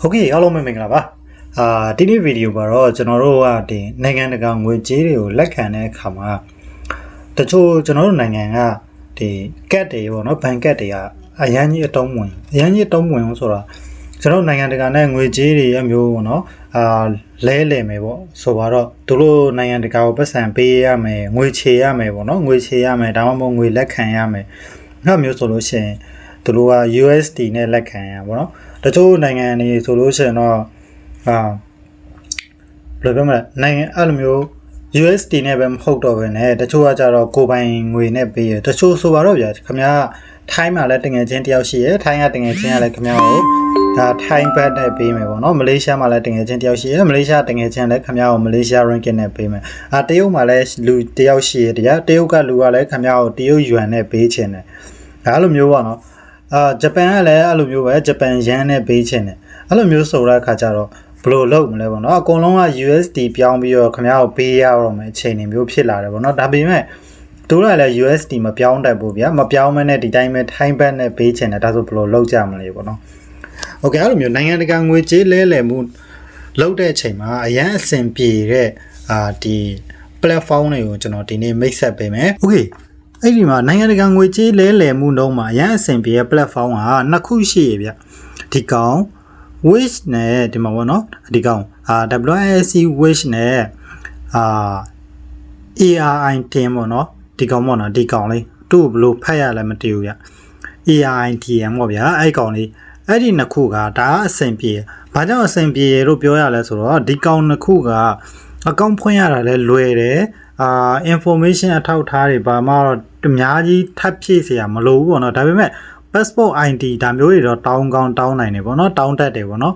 ဟုတ်ကဲ့အားလုံးပဲမင်္ဂလာပါအာဒီနေ့ဗီဒီယိုမှာတော့ကျွန်တော်တို့ကဒီနိုင်ငံတကာငွေကြေးတွေကိုလက်ခံတဲ့အခါမှာတချို့ကျွန်တော်တို့နိုင်ငံကဒီကတ်တွေပေါ့နော်ဘဏ်ကတ်တွေကအရန်ကြီးအတုံးဝင်အရန်ကြီးအတုံးဝင်ဆိုတာကျွန်တော်တို့နိုင်ငံတကာနဲ့ငွေကြေးတွေအမျိုးပေါ့နော်အာလဲလဲမယ်ပေါ့ဆိုတော့သူတို့နိုင်ငံတကာကိုပတ်စံပေးရမယ်ငွေချေရမယ်ပေါ့နော်ငွေချေရမယ်ဒါမှမဟုတ်ငွေလက်ခံရမယ်နောက်မျိုးဆိုလို့ရှိရင်သူတို့က USD နဲ့လက်ခံရပါတော့ တချို့နိုင်ငံတွေဆိုလို့ရှိရင်တော့အာဘယ်လိုပြောမလဲနိုင်ငံအဲ့လိုမျိုး USD နဲ့ပဲမဟုတ်တော့ဘဲနဲ့တချို့ကကြတော့ကိုယ်ပိုင်ငွေနဲ့ပေးရတချို့ဆိုပါတော့ဗျာခင်ဗျားထိုင်းမှာလည်းတငယ်ချင်းတယောက်ရှိရယ်ထိုင်းကတငယ်ချင်းကလည်းခင်ဗျားကိုဒါထိုင်းဘတ်နဲ့ပေးမယ်ပေါ့နော်မလေးရှားမှာလည်းတငယ်ချင်းတယောက်ရှိရယ်မလေးရှားတငယ်ချင်းလည်းခင်ဗျားကိုမလေးရှား ringgit နဲ့ပေးမယ်အာတရုတ်မှာလည်းလူတယောက်ရှိရယ်တရားတရုတ်ကလူကလည်းခင်ဗျားကိုတရုတ်ယွမ်နဲ့ပေးချင်တယ်ဒါအဲ့လိုမျိုးပေါ့နော် အာဂျပန်ကလည်းအဲ့လိုမျိုးပဲဂျပန်ယန်နဲ့ပေးချင်တယ်အဲ့လိုမျိုးဆိုတဲ့အခါကျတော့ဘယ်လိုလုပ်မလဲပေါ့နော်အကုန်လုံးက USD ပြောင်းပြီးတော့ခင်ဗျားကိုပေးရတော့မယ်အခြေအနေမျိုးဖြစ်လာတယ်ပေါ့နော်ဒါပေမဲ့တို့လည်းလည်း USD မပြောင်းတတ်ဘူးဗျာမပြောင်းမနဲ့ဒီတိုင်းပဲထိုင်းဘတ်နဲ့ပေးချင်တယ်ဒါဆိုဘယ်လိုလုပ်ကြမလဲပေါ့နော်โอเคအဲ့လိုမျိုးနိုင်ငံတကာငွေကြေးလဲလှယ်မှုလုပ်တဲ့အချိန်မှာအရန်အဆင်ပြေတဲ့အာဒီ platform တွေကိုကျွန်တော်ဒီနေ့မိတ်ဆက်ပေးမယ်โอเค အဲ့ဒီမှာနိုင်ငံတကာငွေကြေးလဲလှယ်မှုတော့မှာအရန်အဆင်ပြေတဲ့ platform ကနှစ်ခုရှိရဗျဒီကောင် wish နဲ့ဒီမှာပေါ့နော်ဒီကောင်အာ WSC wish နဲ့အာ ARI 10ပေါ့နော်ဒီကောင်ပေါ့နော်ဒီကောင်လေးသူ့ဘလို့ဖတ်ရလဲမသိဘူးဗျ ARI TM ပေါ့ဗျာအဲ့ကောင်လေးအဲ့ဒီနှစ်ခုကဒါအဆင်ပြေဘာကြောင့်အဆင်ပြေလို့ပြောရလဲဆိုတော့ဒီကောင်နှစ်ခုကအကောင့်ဖွင့်ရတာလဲလွယ်တယ်အာ information အထောက်အထားတွေဘာမှတော့ အများကြီးထပ်ဖြည့်เสียမလိုဘူးပေါ့နော်ဒါပေမဲ့ passport ID ဒါမျိုးတွေတော့တောင်းကောင်းတောင်းနိုင်တယ်ပေါ့နော်တောင်းတတ်တယ်ပေါ့နော်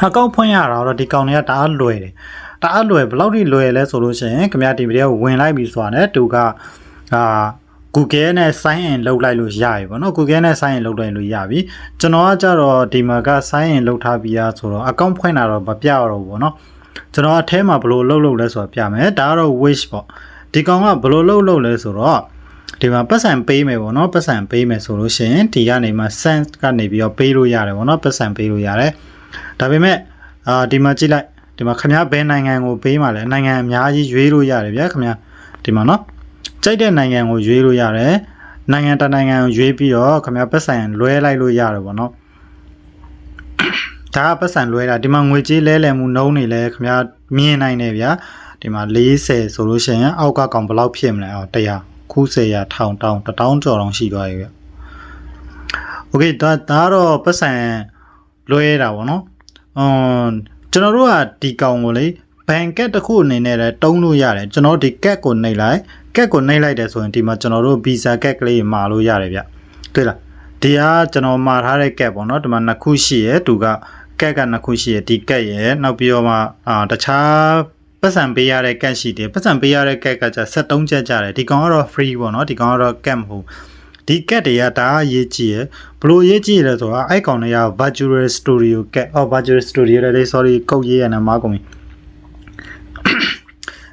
ဟာကောက်ဖွင့်ရတာတော့ဒီကောင်တွေကတအားလွယ်တယ်တအားလွယ်ဘယ်လောက်ထိလွယ်လဲဆိုလို့ရှိရင်ခင်ဗျာဒီဗီဒီယိုဝင်လိုက်ပြီဆိုတာနဲ့သူကအာ Google နဲ့ sign in လုပ်လိုက်လို့ရပြီပေါ့နော် Google နဲ့ sign in လုပ်လိုက်လို့ရပြီကျွန်တော်ကကြတော့ဒီမှာက sign in လုပ်ထားပြီးသားဆိုတော့ account ဖွင့်တာတော့မပြတော့ဘူးပေါ့နော်ကျွန်တော်အထဲမှာဘယ်လိုလုပ်လုပ်လဲဆိုတာပြမယ်ဒါကတော့ wish ပေါ့ ဒီကောင်ကဘယ်လိုလုပ်လုပ်လဲဆိုတော့ဒီမှာပတ်စံပေးမယ်ပေါ့နော်ပတ်စံပေးမယ်ဆိုလို့ရှိရင်ဒီကနေမှ sense ကနေပြီးတော့ပေးလို့ရတယ်ပေါ့နော်ပတ်စံပေးလို့ရတယ်ဒါပေမဲ့အာဒီမှာကြည့်လိုက်ဒီမှာခင်ဗျားဘယ်နိုင်ငံကိုပေးမှလဲနိုင်ငံအများကြီးရွေးလို့ရတယ်ဗျာခင်ဗျာဒီမှာနော်ကြိုက်တဲ့နိုင်ငံကိုရွေးလို့ရတယ်နိုင်ငံတစ်နိုင်ငံကိုရွေးပြီးတော့ခင်ဗျားပတ်စံလွဲလိုက်လို့ရတယ်ပေါ့နော်ဒါကပတ်စံလွဲတာဒီမှာငွေကြေးလဲလှယ်မှုနှုံးနေလဲခင်ဗျားမြင်နိုင်တယ်ဗျာ ဒီမှာ40ဆိုလို့ရှိရင်အောက်ကကောင်ဘယ်လောက်ဖြစ်မလဲအော်100 90ရထောင်တောင်းတထောင်ကျော်တောင်ရှိသွားပြီဗျ။ Okay ဒါဒါတော့ပတ်စံလွဲတာဗောနော်။အွန်ကျွန်တော်တို့ကဒီကောင်ကိုလေဘန်ကက်တစ်ခုအနေနဲ့လည်းတုံးလို့ရတယ်ကျွန်တော်ဒီကက်ကိုနှိပ်လိုက်ကက်ကိုနှိပ်လိုက်တယ်ဆိုရင်ဒီမှာကျွန်တော်တို့ဗီဇာကက်ကလေးမှာလို့ရတယ်ဗျ။တွေ့လား။ဒီကကျွန်တော်မှာထားတဲ့ကက်ပေါ့နော်ဒီမှာနှစ်ခုရှိရယ်သူကကက်ကနှစ်ခုရှိရယ်ဒီကက်ရယ်နောက်ပြီးတော့မှအာတခြား ပတ်စံပေးရတဲ့ကက်ရှိတယ်ပတ်စံပေးရတဲ့ကက်ကကျ73ချက်ကြတယ်ဒီကောင်ကတော့ free ပေါ့နော်ဒီကောင်ကတော့ cap မဟုတ်ဒီကက်တွေကဒါအရေးကြီးရယ်ဘလို့ရေးကြည့်ရလဲဆိုတော့အဲ့ကောင်တွေက virtual studio cat အော် virtual studio လေ sorry ကုတ်ရေးရနေမှာကုန်ပြီ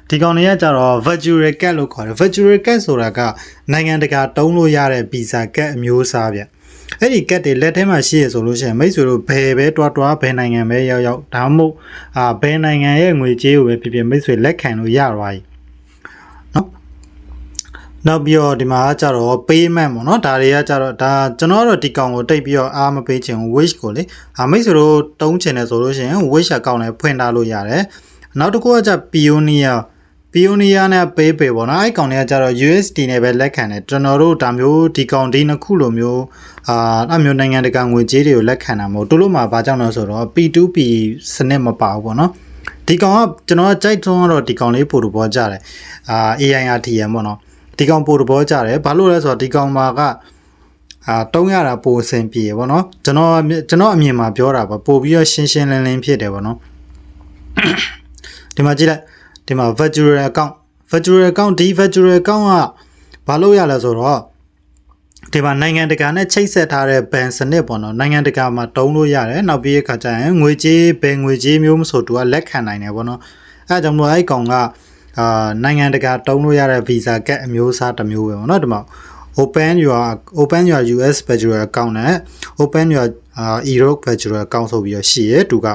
ဒီကောင်တွေကကြတော့ virtual cat လို့ခေါ်တယ် virtual cat ဆိုတာကနိုင်ငံတကာတုံးလို့ရတဲ့ visa cat အမျိုးအစားဗျ အဲ့ဒီ cat တွေလက်ထဲမှာရှိရဆိုလို့ရှိရင်မိတ်ဆွေတို့ဘယ်ပဲတွားတွားဘယ်နိုင်ငံပဲရောက်ရောက်ဒါမှမဟုတ်အာဘယ်နိုင်ငံရဲ့ငွေကြေးကိုပဲဖြစ်ဖြစ်မိတ်ဆွေလက်ခံလို့ရသွားပြီနော်နောက်ပြီးတော့ဒီမှာကကြတော့ payment ပေါ့နော်ဒါတွေကကြတော့ဒါကျွန်တော်တို့ဒီကောင်ကိုတိတ်ပြီးတော့အားမပေးချင်ဘူး wish ကိုလေအမိတ်ဆိုတော့တုံးချင်တယ်ဆိုလို့ရှိရင် wish account နဲ့ဖွင့်ထားလို့ရတယ်နောက်တစ်ခုကကြ pioneer pioneer နဲ့ paypal ပေါ့နော်အဲ့ကောင်တွေကကြတော့ USD နဲ့ပဲလက်ခံတယ်ကျွန်တော်တို့ဒါမျိုးဒီကောင်ဒီနှစ်ခုလိုမျိုးအာအဲ့မျိုးနိုင်ငံတကာငွေကြေးတွေကိုလက်ခံတာမဟုတ်တို့လို့မှာဘာကြောင့်လဲဆိုတော့ P2P စနစ်မပါဘူးပေါ့နော်ဒီကောင်ကကျွန်တော်ကကြိုက်သွန်းတော့ဒီကောင်လေးပို့လို့ပေါ်ကြတယ်အာ AIRTM ပေါ့နော်ဒီကောင်ပို့တဘောကြတယ်ဘာလို့လဲဆိုတော့ဒီကောင်မှာကအာတုံးရတာပိုအဆင်ပြေဗောနော်ကျွန်တော်ကျွန်တော်အမြင်မှာပြောတာပါပို့ပြီးတော့ရှင်းရှင်းလင်းလင်းဖြစ်တယ်ဗောနော်ဒီမှာကြည့်လိုက် ဒီမှာ virtual account virtual account ဒီ virtual account ကဘာလို့ရလဲဆိုတော့ဒီမှာနိုင်ငံတကာနဲ့ချိတ်ဆက်ထားတဲ့ဘန်စနစ်ပေါ့နော်နိုင်ငံတကာမှာတုံးလို့ရတယ်နောက်ပြီးအခါကျရင်ငွေကြေးဘယ်ငွေကြေးမျိုးမဆိုသူကလက်ခံနိုင်တယ်ပေါ့နော်အဲဒါကြောင့်မို့အဲ့ကောင်ကအာနိုင်ငံတကာတုံးလို့ရတဲ့ visa ကက်အမျိုးအစားတစ်မျိုးပဲပေါ့နော်ဒီမှာ open your open your US virtual account နဲ့ open your uh, Europe virtual account ဆိုပြီးတော့ရှိရဲသူက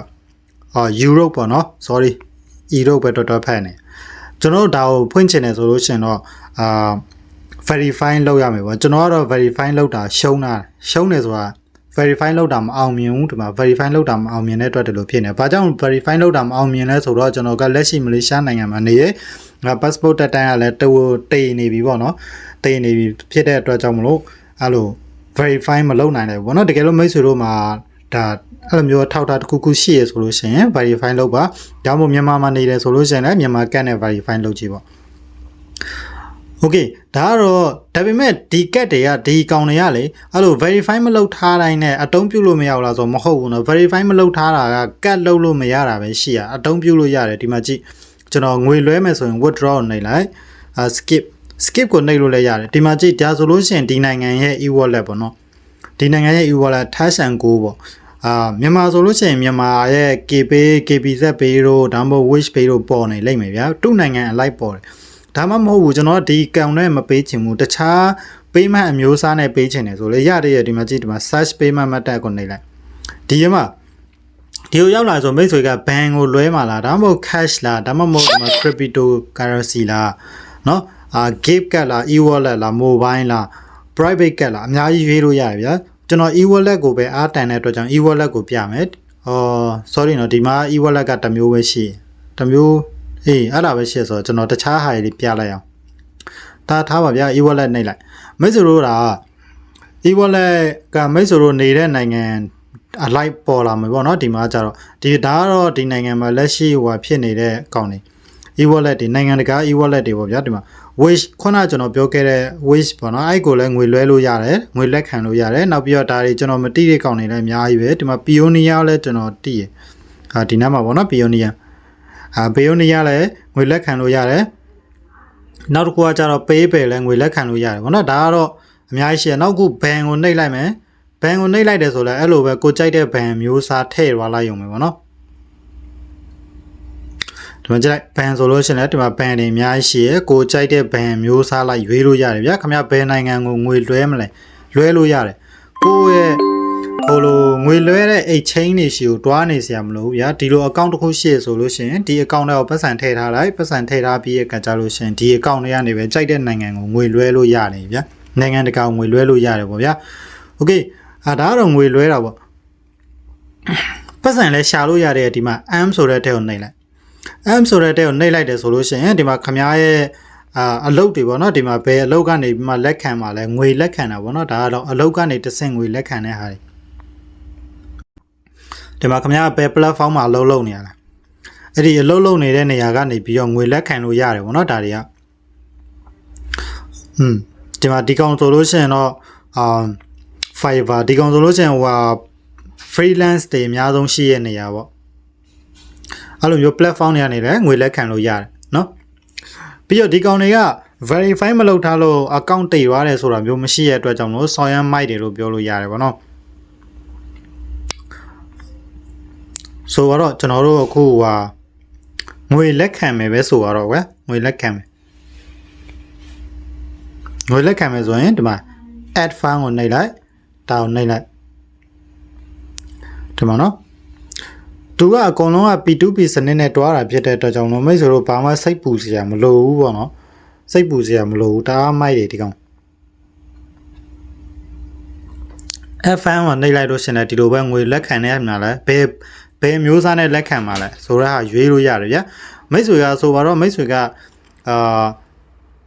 အာ Europe ပေါ့နော် sorry Europe ပဲတော်တော်ဖတ်နေကျွန်တော်တို့ဒါကိုဖွင့်ချင်တယ်ဆိုလို့ရှိရင်တော့အာ verify လုပ်ရမယ်ပေါ့ကျွန်တော်ကတော့ verify လုပ်တာရှုံးတာရှုံးတယ်ဆိုတာ verify လုပ်တာမအောင်မြင်ဘူးဒီမှာ verify လုပ်တာမအောင်မြင်တဲ့အတွက်ဒီလိုဖြစ်နေ။ဘာကြောင့် verify လုပ်တာမအောင်မြင်လဲဆိုတော့ကျွန်တော်ကလက်ရှိမလေးရှားနိုင်ငံမှာနေရငါ passport တက်တန်းကလည်းတူတိတ်နေပြီပေါ့နော်။တိတ်နေပြီဖြစ်တဲ့အတွက်ကြောင့်မလို့အဲ့လို verify မလုပ်နိုင်တယ်ပေါ့နော်။တကယ်လို့မိတ်ဆွေတို့မှာဒါ အဲ့လိုမျိုးထောက်ထားတစ်ခုခုရှိရဆိုလို့ရှိရင် verify လုပ်ပါ။ဒါမှမဟုတ်မြန်မာမှာနေတယ်ဆိုလို့ရှိရင်လည်းမြန်မာကတ်နဲ့ verify လုပ်ကြည့်ပေါ့။ Okay ဒါကတော့ဒါပေမဲ့ဒီကတ်တွေကဒီကောင်တွေကလေအဲ့လို verify မလုပ်ထားတိုင်းနဲ့အတုံးပြုလို့မရဘူးလားဆိုတော့မဟုတ်ဘူးနော် verify မလုပ်ထားတာကကတ်လုပ်လို့မရတာပဲရှိရအတုံးပြုလို့ရတယ်ဒီမှာကြည့်ကျွန်တော်ငွေလွှဲမယ်ဆိုရင် withdraw ကိုနှိပ်လိုက်အာ skip skip ကိုနှိပ်လို့လည်းရတယ်ဒီမှာကြည့်ဒါဆိုလို့ရှိရင်ဒီနိုင်ငံရဲ့ e-wallet ပေါ့နော်ဒီနိုင်ငံရဲ့ e-wallet Touch and Go ပေါ့ အာမြန်မာဆိုလို့ရှိရင်မြန်မာရဲ့ KPay KBZ Pay တို့ဒါမှမဟုတ် Wish Pay တို့ပေါ်နေလိမ့်မယ်ဗျာသူ့နိုင်ငံအလိုက်ပေါ်တယ်ဒါမှမဟုတ်ဘူးကျွန်တော်ဒီကောင်နဲ့မပေးချင်ဘူးတခြား payment အမျိုးအစားနဲ့ပေးချင်တယ်ဆိုလေရတဲ့ရဒီမှာကြည့်ဒီမှာ search payment method ကိုနှိပ်လိုက်ဒီရမှာဒီကိုရောက်လာဆိုမိတ်ဆွေကဘန်ကိုလွှဲမှာလားဒါမှမဟုတ် cash လားဒါမှမဟုတ်ဒီမှာ crypto currency လားเนาะအာ gift card လား e-wallet လား mobile လား private card လားအများကြီးရွေးလို့ရတယ်ဗျာ ကျွန်တော် e-wallet ကိုပဲအားတန်တဲ့အတွက်ကြောင့် e-wallet ကိုပြမယ်အော် sorry နော်ဒီမှာ e-wallet ကတစ်မျိုးပဲရှိတယ်တစ်မျိုးအေးအဲ့ဒါပဲရှိရဆိုတော့ကျွန်တော်တခြားဟာတွေပြလိုက်အောင်ဒါထားပါဗျာ e-wallet နှိပ်လိုက်မိတ်ဆွေတို့က e-wallet ကမိတ်ဆွေတို့နေတဲ့နိုင်ငံအလိုက်ပေါ်လာမှာပေါ့နော်ဒီမှာကျတော့ဒီဒါကတော့ဒီနိုင်ငံမှာလက်ရှိဟိုဖြစ်နေတဲ့အကောင့်တွေ e-wallet တွေနိုင်ငံတကာ e-wallet တွေပေါ့ဗျာဒီမှာ wish ခုနကကျွန်တော်ပြောခဲ့တဲ့ wish ပေါ့နော်အဲ့ကိုလည်းငွေလွှဲလို့ရတယ်ငွေလက်ခံလို့ရတယ်နောက်ပြီးတော့ဒါတွေကျွန်တော်မတိတဲ့ကောင်တွေလည်းအများကြီးပဲဒီမှာ pioneer လည်းကျွန်တော်တိရဟာဒီနားမှာပေါ့နော် pioneer အာဘေယိုနီယာလည်းငွေလက်ခံလို့ရတယ်နောက်တစ်ခုကကျတော့ PayPal လည်းငွေလက်ခံလို့ရတယ်ဗောနော်ဒါကတော့အများကြီးရှိရနောက်ခုဘန်ကိုနှိပ်လိုက်မယ်ဘန်ကိုနှိပ်လိုက်တယ်ဆိုလည်းအဲ့လိုပဲကိုကြိုက်တဲ့ဘန်မျိုးစားထည့်သွားလိုက်ရုံပဲဗောနော် ဒီမှာကြည့်လိုက်ဘန်ဆိုလို့ရှိရင်လည်းဒီမှာဘန်တွေအများကြီးရှိရကိုကြိုက်တဲ့ဘန်မျိုးစားလိုက်ရွေးလို့ရတယ်ဗျာခင်ဗျဘယ်နိုင်ငံကိုငွေလွှဲမလဲလွှဲလို့ရတယ်ကိုယ့်ရဲ့ဟိုလိုငွေလွှဲတဲ့ exchange တွေရှိကိုတွားနေစရာမလိုဘူးဗျာဒီလို account တစ်ခုရှိရဆိုလို့ရှိရင်ဒီ account ထဲကိုပတ်စံထည့်ထားလိုက်ပတ်စံထည့်ထားပြီးရကကြလို့ရှိရင်ဒီ account တွေကနေပဲကြိုက်တဲ့နိုင်ငံကိုငွေလွှဲလို့ရတယ်ဗျာနိုင်ငံတကာငွေလွှဲလို့ရတယ်ပေါ့ဗျာ okay အာဒါကတော့ငွေလွှဲတာပေါ့ပတ်စံလဲရှာလို့ရတဲ့ဒီမှာ am ဆိုတဲ့တဲ့ကိုနှိပ်လိုက် am ဆိုတဲ့တဲ့ကိုနှိပ်လိုက်တယ်ဆိုလို့ရှိရင်ဒီမှာခမားရဲ့အာအလုတ်တွေပေါ့နော်ဒီမှာဘယ်အလုတ်ကနေပြီးမှလက်ခံပါလဲငွေလက်ခံတာပေါ့နော်ဒါကတော့အလုတ်ကနေတစ်ဆင့်ငွေလက်ခံတဲ့ဟာတွေဒီမှာခင်ဗျားဘယ် platform မှာအလုပ်လုပ်နေရလဲအဲ့ဒီအလုပ်လုပ်နေတဲ့နေရာကနေပြီးတော့ငွေလက်ခံလို့ရတယ်ပေါ့နော်ဒါတွေကอืมဒီမှာဒီကောင်ဆိုလို့ရှိရင်တော့အာ Fiverr ဒီကောင်ဆိုလို့ရှိရင်ဟိုဟာ freelance တွေအများဆုံးရှိရဲ့နေရာပေါ့ အဲ့လိုမျိုး platform တွေကနေလည်းငွေလက်ခံလို့ရတယ်နော်ပြီးတော့ဒီကောင်တွေက verify မလုပ်ထားလို့ account တိတ်သွားတယ်ဆိုတာမျိုးမရှိရဲ့အတွက်ကြောင့်လို့ဆော်ရမ်းမိုက်တယ်လို့ပြောလို့ရတယ်ပေါ့နော်ဆိုတော့ကျွန်တော်တို့အခုဟာငွေလက်ခံမယ်ပဲဆိုတော့ကွယ်ငွေလက်ခံမယ်ငွေလက်ခံမယ်ဆိုရင်ဒီမှာ add fund ကိုနှိပ်လိုက်ဒါကိုနှိပ်လိုက်ဒီမှာနော် သူကအကုန်လုံးက P2P စနစ်နဲ့တွားတာဖြစ်တဲ့အတွက်ကြောင့်လို့မိတ်ဆွေတို့ဘာမှစိတ်ပူစရာမလိုဘူးပေါ့နော်စိတ်ပူစရာမလိုဘူးဒါအမိုက်တွေဒီကောင် FM မှာနှိပ်လိုက်လို့ရှင်လည်းဒီလိုပဲငွေလက်ခံနေရမှာလဲဘယ်ဘယ်မျိုးစားနဲ့လက်ခံမှာလဲဆိုတော့ဟာရွေးလို့ရတယ်ဗျာမိတ်ဆွေကဆိုပါတော့မိတ်ဆွေကအာ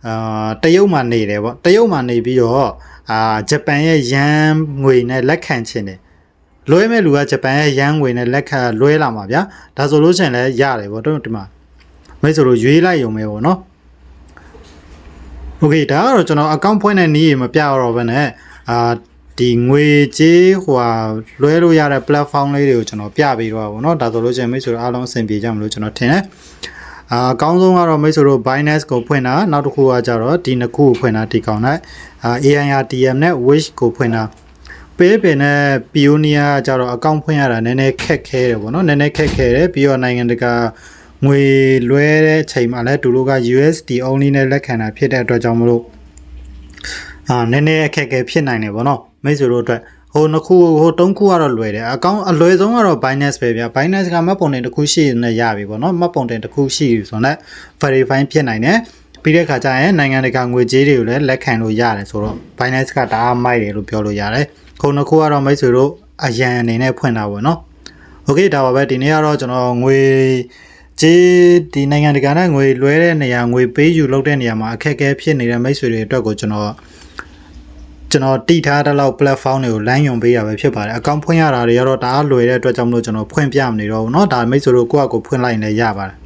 အာတရုတ်မှာနေတယ်ပေါ့တရုတ်မှာနေပြီးတော့အာဂျပန်ရဲ့ယန်ငွေနဲ့လက်ခံခြင်းတယ် လွှဲမဲ့လူကဂျပန်ရဲ့ယန်ငွေနဲ့လက်ခံလွှဲလာမှာဗျာဒါဆိုလို့ရှိရင်လည်းရတယ်ပေါ့တော့ဒီမှာမိတ်ဆွေတို့ရွေးလိုက်ရုံပဲပေါ့နော်โอเคဒါကတော့ကျွန်တော် account ဖွင့်တဲ့နည်းရမပြတော့ဘဲနဲ့အာဒီငွေကြေးဟိုဟာလွှဲလို့ရတဲ့ platform လေးတွေကိုကျွန်တော်ပြပေးတော့ပါဘောเนาะဒါဆိုလို့ရှိရင်မိတ်ဆွေတို့အားလုံးအဆင်ပြေကြမလို့ကျွန်တော်ထင်တယ်အာအကောင်းဆုံးကတော့မိတ်ဆွေတို့ Binance ကိုဖွင့်တာနောက်တစ်ခုကကြတော့ဒီနှစ်ခုကိုဖွင့်တာဒီကောင်နဲ့အာ AIRTM နဲ့ Wish ကိုဖွင့်တာ PayPal နဲ့ Pioneer ကကြတော့အကောင့်ဖွင့်ရတာနည်းနည်းခက်ခဲတယ်ပေါ့နော်နည်းနည်းခက်ခဲတယ်ပြီးတော့နိုင်ငံတကာငွေလွှဲတဲ့ချိန်မှာလည်းသူတို့က USD only နဲ့လက်ခံတာဖြစ်တဲ့အတွက်ကြောင့်မလို့အာနည်းနည်းအခက်အခဲဖြစ်နိုင်တယ်ဗောနော်မိတ်ဆွေတို့အတွက်ဟိုနှစ်ခုဟိုသုံးခုကတော့လွယ်တယ်အကောင့်အလွယ်ဆုံးကတော့ Binance ပဲဗျာ Binance ကမှတ်ပုံတင်တစ်ခုရှိနေရပြီဗောနော်မှတ်ပုံတင်တစ်ခုရှိပြီဆိုတော့ verify ဖြစ်နိုင်တယ်ပြီးတဲ့ခါကျရင်နိုင်ငံတကာငွေကြေးတွေကိုလည်းလက်ခံလို့ရတယ်ဆိုတော့ Binance ကတအားမိုက်တယ်လို့ပြောလို့ရတယ် ခုနှစ်ခုကတော့မိတ်ဆွေတို့အရန်အနေနဲ့ဖွင့်တာဗောနော် โอเคဒါပါပဲဒီနေ့ကတော့ကျွန်တော်ငွေကြေးဒီနိုင်ငံတကာနဲ့ငွေလွှဲတဲ့နေရာငွေပေးယူလုပ်တဲ့နေရာမှာအခက်အခဲဖြစ်နေတဲ့မိတ်ဆွေတွေအတွက်ကိုကျွန်တော်ကျွန်တော်တိထားတဲ့လောက် platform တွေကိုလမ်းညွန်ပေးရပဲဖြစ်ပါတယ်အကောင့်ဖွင့်ရတာတွေကတော့ဒါအားလွယ်တဲ့အတွက်ကြောင့်မလို့ကျွန်တော်ဖွင့်ပြမနေတော့ဘူးเนาะဒါမိတ်ဆွေတို့ကိုယ့်အကိုဖွင့်လိုက်ရင်လည်းရပါတယ်